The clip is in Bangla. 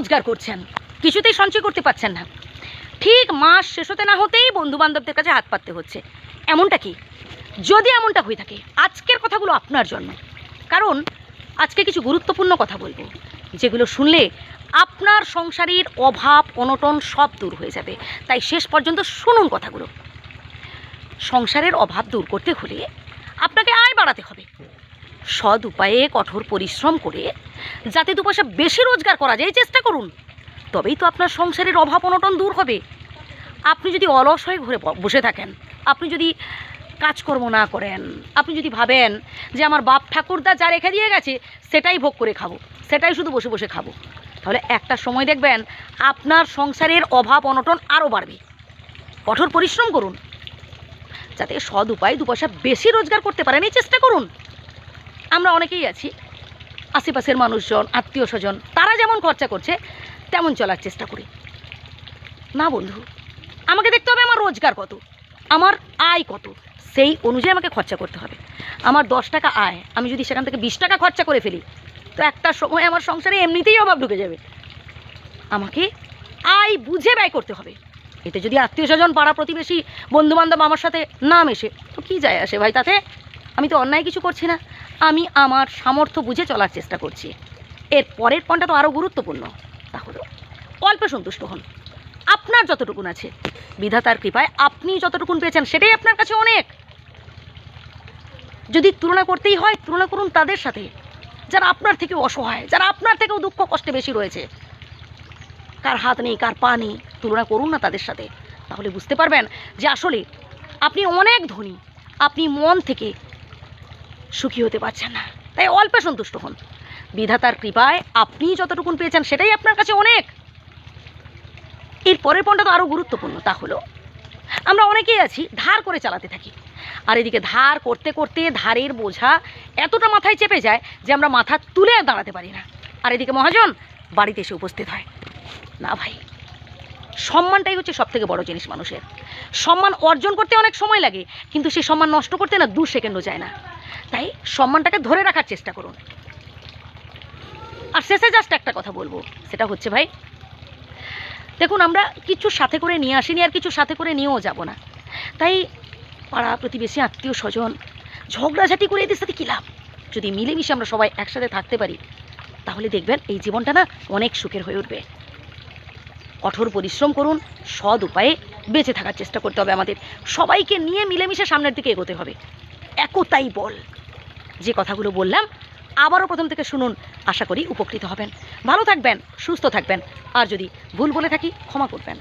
রোজগার করছেন। কিছুতেই সঞ্চয় করতে পারছেন না। ঠিক মাস শেষ হতে না হতেই বন্ধু বান্ধবদের কাছে হাত পাততে হচ্ছে। এমনটা কি? যদি এমনটা হয়ে থাকে, আজকের কথাগুলো আপনার জন্য। কারণ আজকে কিছু গুরুত্বপূর্ণ কথা বলব। যেগুলো শুনলে আপনার সংসারের অভাব, অনটন সব দূর হয়ে যাবে। তাই শেষ পর্যন্ত শুনুন কথাগুলো। সংসারের অভাব দূর করতে হলে আপনাকে আয় বাড়াতে হবে। সৎ উপায়ে কঠোর পরিশ্রম করে যাতে দু পয়সা বেশি রোজগার করা যায় চেষ্টা করুন। তবেই তো আপনার সংসারের অভাব অনটন দূর হবে। আপনি যদি অলস হয়ে ঘুরে বসে থাকেন, আপনি যদি কাজকর্ম না করেন, আপনি যদি ভাবেন যে আমার বাপ ঠাকুরদা যা রেখে দিয়ে গেছে, সেটাই ভোগ করে খাব, সেটাই শুধু বসে বসে খাব, তাহলে একটা সময় দেখবেন আপনার সংসারের অভাব অনটন আরও বাড়বে। কঠোর পরিশ্রম করুন। যাতে সৎ উপায় দু পয়সা বেশি রোজগার করতে পারেন, এই চেষ্টা করুন। আমরা অনেকেই আছি। আশেপাশের মানুষজন, আত্মীয় স্বজন, তারা যেমন খরচা করছে, তেমন চলার চেষ্টা করি। না বন্ধু, আমাকে দেখতে হবে আমার রোজগার কত, আমার আয় কত, সেই অনুযায়ী আমাকে খরচা করতে হবে। আমার দশ টাকা আয়, আমি যদি সেখান থেকে বিশ টাকা খরচা করে ফেলি, তো একটা সময় আমার সংসারে এমনিতেই অভাব ঢুকে যাবে। আমাকে আয় বুঝে ব্যয় করতে হবে। এতে যদি আত্মীয় স্বজন, পাড়া প্রতিবেশী, বন্ধুবান্ধব আমার সাথে না মেশে, তো কী যায় আসে ভাই তাতে? আমি তো অন্যায় কিছু করছি না। আমি আমার সামর্থ্য বুঝে চলার চেষ্টা করছি। এর পরের পয়েন্টটা তো আরও গুরুত্বপূর্ণ। তা হলো অল্পে সন্তুষ্ট হন। আপনার যতটুকুন আছে। বিধাতার কৃপায় আপনি যতটুকুন পেয়েছেন, সেটাই আপনার কাছে অনেক। যদি তুলনা করতেই হয়, তুলনা করুন তাদের সাথে, যারা আপনার থেকে অসহায়, যারা আপনার থেকেও দুঃখ কষ্টে বেশি রয়েছে। কার হাত নেই, কার পা নেই, তুলনা করুন না তাদের সাথে। তাহলে বুঝতে পারবেন যে আসলে আপনি অনেক ধনী। আপনি মন থেকে সুখী হতে পারছেন না। তাই অল্পে সন্তুষ্ট হন। বিধাতার কৃপায় আপনি যতটুকুন পেয়েছেন সেটাই আপনার কাছে অনেক। এর পরের পয়েন্টটা তো আরও গুরুত্বপূর্ণ, তা হলো, আমরা অনেকেই আছি, ধার করে চালাতে থাকি। আর এদিকে ধার করতে করতে ধারের বোঝা এতটা মাথায় চেপে যায় যে আমরা মাথা তুলে দাঁড়াতে পারি না। আর এদিকে মহাজন বাড়িতে এসে উপস্থিত হয়। না ভাই, সম্মানটাই হচ্ছে সব থেকে বড় জিনিস মানুষের। সম্মান অর্জন করতে অনেক সময় লাগে, কিন্তু সেই সম্মান নষ্ট করতে না দু সেকেন্ডও যায় না। তাই সম্মানটাকে ধরে রাখার চেষ্টা করুন। আর শেষে জাস্ট একটা কথা বলব, সেটা হচ্ছে ভাই, দেখুন আমরা কিছু সাথে করে নিয়ে আসিনি আর কিছু সাথে করে নিয়েও যাব না। তাই পাড়া প্রতিবেশী, আত্মীয় স্বজন, ঝগড়াঝাটি করে এদের সাথে কী লাভ? যদি মিলেমিশে আমরা সবাই একসাথে থাকতে পারি, তাহলে দেখবেন এই জীবনটা না অনেক সুখের হয়ে উঠবে। কঠোর পরিশ্রম করুন, সৎ উপায়ে বেঁচে থাকার চেষ্টা করতে হবে আমাদের। সবাইকে নিয়ে মিলেমিশে সামনের দিকে এগোতে হবে। একতাই বল। যে কথাগুলো বললাম, আবারও প্রথম থেকে শুনুন, আশা করি উপকৃত হবেন। ভালো থাকবেন, সুস্থ থাকবেন, আর যদি ভুল বলে থাকি, ক্ষমা করবেন।